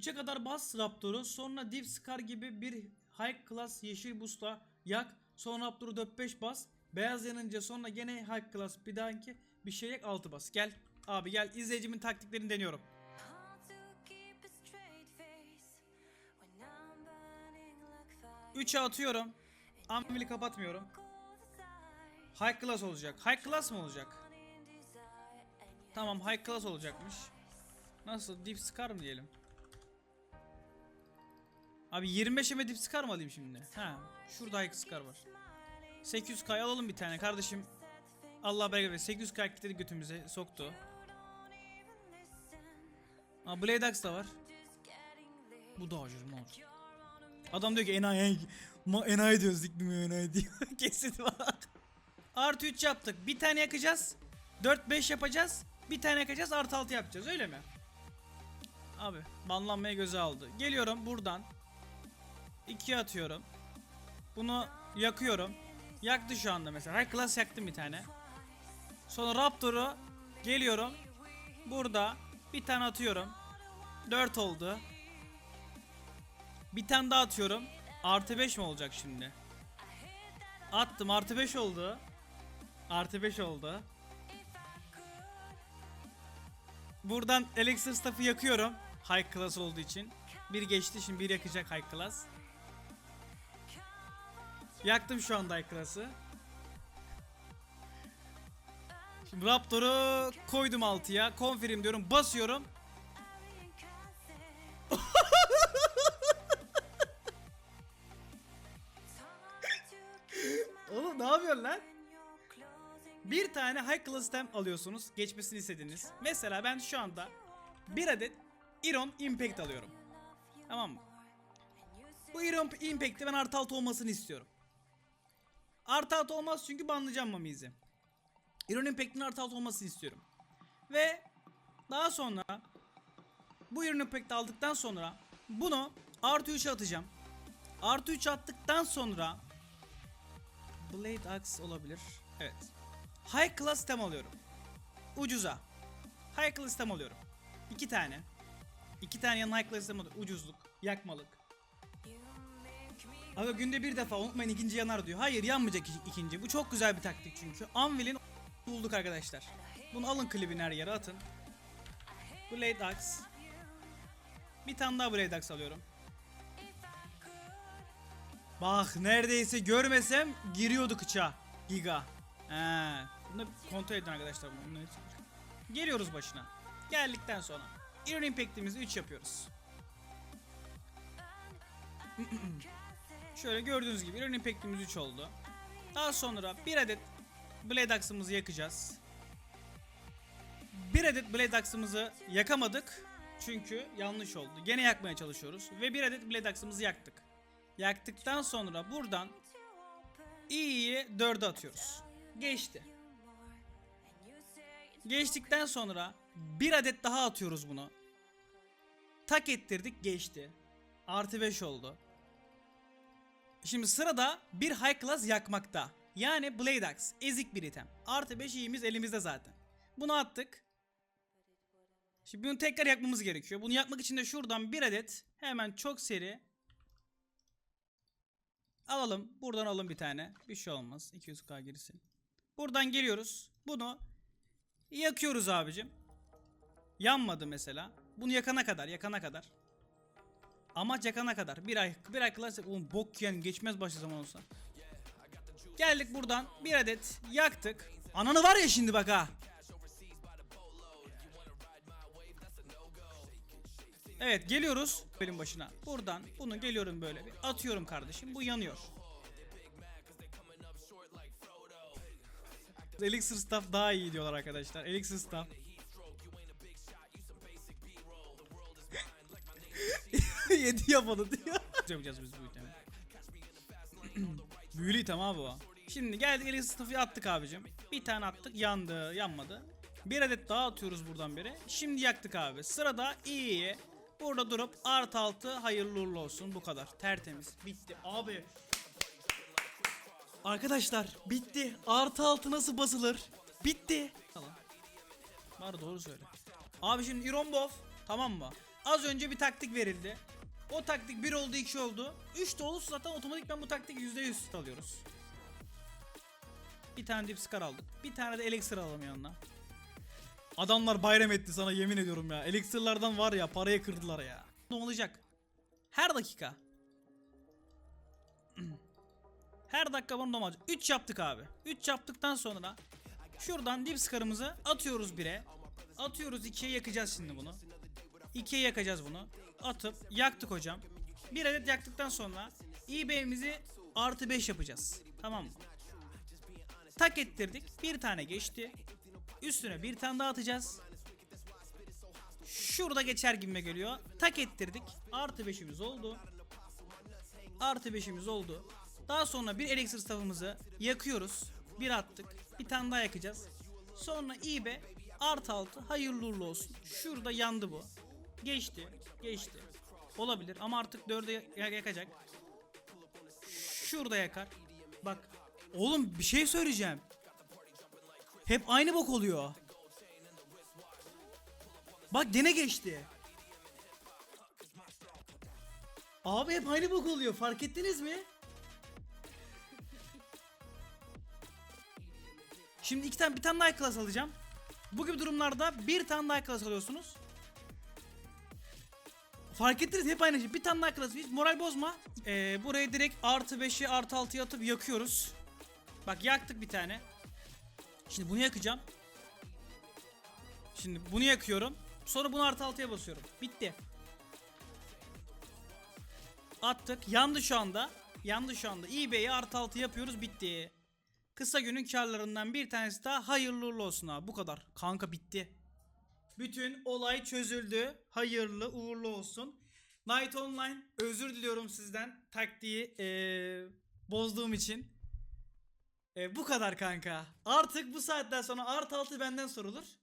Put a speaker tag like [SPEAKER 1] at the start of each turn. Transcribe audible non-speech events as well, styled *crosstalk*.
[SPEAKER 1] 3'e kadar bas Raptor'u sonra Deep Scar gibi bir High Class yeşil boost'la yak. Sonra Raptor'u 4-5 bas. Beyaz yanınca sonra gene High Class bir dahaki bir şey yak 6 bas. Gel abi gel izleyicimin taktiklerini deniyorum. 3'e atıyorum. Anvil'i kapatmıyorum. High Class olacak. High Class mı olacak? Tamam High Class olacakmış. Nasıl? Deep Scar mı diyelim? Abi 25'e Deep Scar mı alayım şimdi? Ha, şurada High Scar var. 800k alalım bir tane kardeşim. Allah bereket versin. 800k kitledi götümüze soktu. Aa Blade Axe da var. Bu da acır ne olur. Adam diyor ki enayi enayi diyoruz diktim enayi diyor. *laughs* Kesin bak. Artı 3 yaptık. Bir tane yakacağız. 4-5 yapacağız. Bir tane yakacağız artı 6 yapacağız öyle mi? Abi banlanmaya göze aldı. Geliyorum buradan. 2'ye atıyorum. Bunu yakıyorum. Yaktı şu anda mesela. High class yaktım bir tane. Sonra Raptor'u geliyorum. Burada bir tane atıyorum. 4 oldu. Bir tane daha atıyorum. Artı 5 mi olacak şimdi? Attım artı 5 oldu. Artı 5 oldu. Buradan Elixir Staff'ı yakıyorum. High class olduğu için. Bir geçti şimdi bir yakacak High class. Yaktım şu anda class'ı. Şimdi Raptor'u koydum altıya. Confirm diyorum. Basıyorum. *laughs* Oğlum ne yapıyorsun lan? Bir tane high class item alıyorsunuz. Geçmesini istediğiniz. Mesela ben şu anda bir adet Iron Impact alıyorum. Tamam mı? Bu Iron Impact'te ben artı altı olmasını istiyorum. Artı altı olmaz çünkü banlayacağım Mami'yi. Iron Impact'in artı altı olmasını istiyorum. Ve daha sonra bu Iron Impact'i aldıktan sonra bunu artı 3'e atacağım. Artı 3 attıktan sonra Blade Axe olabilir. Evet. High Class tem alıyorum. Ucuza. High Class tem alıyorum. İki tane. İki tane yanına High Class tem alıyorum. Ucuzluk. Yakmalık. Aga günde bir defa unutmayın ikinci yanar diyor. Hayır yanmayacak ik- ikinci. Bu çok güzel bir taktik çünkü. Anvil'in bulduk arkadaşlar. Bunu alın klibini her yere atın. Blade Axe. Bir tane daha Blade Axe alıyorum. Bak neredeyse görmesem giriyordu kıça. Giga. He. Bunu kontrol edin arkadaşlar. Bunu Geliyoruz başına. Geldikten sonra. Iron Impact'imizi 3 yapıyoruz. *clears throat* *clears throat* Şöyle gördüğünüz gibi Iron Impact'imiz 3 oldu. Daha sonra bir adet Blade Axe'ımızı yakacağız. Bir adet Blade Axe'ımızı yakamadık. Çünkü yanlış oldu. Gene yakmaya çalışıyoruz. Ve bir adet Blade Axe'ımızı yaktık. Yaktıktan sonra buradan İ'yi 4'e atıyoruz. Geçti. Geçtikten sonra bir adet daha atıyoruz bunu. Tak ettirdik geçti. Artı 5 oldu. Şimdi sırada bir high class yakmakta. Yani Blade Axe. Ezik bir item. Artı 5 iyimiz elimizde zaten. Bunu attık. Şimdi bunu tekrar yakmamız gerekiyor. Bunu yakmak için de şuradan bir adet hemen çok seri alalım. Buradan alalım bir tane. Bir şey olmaz. 200k girsin. Buradan geliyoruz. Bunu yakıyoruz abicim. Yanmadı mesela. Bunu yakana kadar, yakana kadar. Amaç yakana kadar. Bir ay, bir ay klasik. Oğlum bok yani geçmez başta zaman olsa. Geldik buradan bir adet yaktık. Ananı var ya şimdi bak ha. Evet geliyoruz benim başına. Buradan bunu geliyorum böyle bir atıyorum kardeşim. Bu yanıyor. Elixir Staff daha iyi diyorlar arkadaşlar. Elixir Staff. Yedi yapmadı diyor. *laughs* Yapacağız biz bu itemi. Büyülü item abi o. Şimdi geldik Elixir Staff'ı attık abicim. Bir tane attık yandı yanmadı. Bir adet daha atıyoruz buradan beri. Şimdi yaktık abi. Sırada iyi. Burada durup artı altı hayırlı uğurlu olsun. Bu kadar. Tertemiz. Bitti. Abi. Arkadaşlar bitti. Artı altı nasıl basılır? Bitti. Tamam. Bari doğru söyle. Abi şimdi Iron Buff tamam mı? Az önce bir taktik verildi. O taktik 1 oldu 2 oldu. 3 de olursa zaten otomatikman bu taktik %100 alıyoruz. Bir tane dipskar aldık. Bir tane de elixir alalım yanına. Adamlar bayram etti sana yemin ediyorum ya. Elixirlerden var ya paraya kırdılar ya. Ne olacak? Her dakika. *clears throat* Her dakika bunu domaz. 3 yaptık abi. 3 yaptıktan sonra şuradan dipskarımızı atıyoruz 1'e. Atıyoruz 2'ye yakacağız şimdi bunu. 2'ye yakacağız bunu. Atıp yaktık hocam. Bir adet yaktıktan sonra eBay'imizi artı 5 yapacağız. Tamam mı? Tak ettirdik. Bir tane geçti. Üstüne bir tane daha atacağız. Şurada geçer gibime geliyor. Tak ettirdik. Artı 5'imiz oldu. Artı 5'imiz oldu. Daha sonra bir elixir staff'ımızı yakıyoruz. Bir attık. Bir tane daha yakacağız. Sonra ibe artı 6 hayırlı uğurlu olsun. Şurada yandı bu. Geçti. Geçti. Olabilir ama artık 4'e yakacak. Şurada yakar. Bak. Oğlum bir şey söyleyeceğim. Hep aynı bok oluyor. Bak gene geçti. Abi hep aynı bok oluyor. Fark ettiniz mi? Şimdi iki tane bir tane daha class alacağım. Bu gibi durumlarda bir tane daha class alıyorsunuz. Fark ettiniz hep aynı şey. Bir tane daha class hiç moral bozma. Ee, buraya direkt artı 5'i artı 6'ya atıp yakıyoruz. Bak yaktık bir tane. Şimdi bunu yakacağım. Şimdi bunu yakıyorum. Sonra bunu artı 6'ya basıyorum. Bitti. Attık. Yandı şu anda. Yandı şu anda. eBay'i artı 6 yapıyoruz. Bitti. Kısa günün karlarından bir tanesi daha hayırlı uğurlu olsun abi. Bu kadar. Kanka bitti. Bütün olay çözüldü. Hayırlı uğurlu olsun. Night Online özür diliyorum sizden taktiği eee, bozduğum için. E, bu kadar kanka. Artık bu saatten sonra artı altı benden sorulur.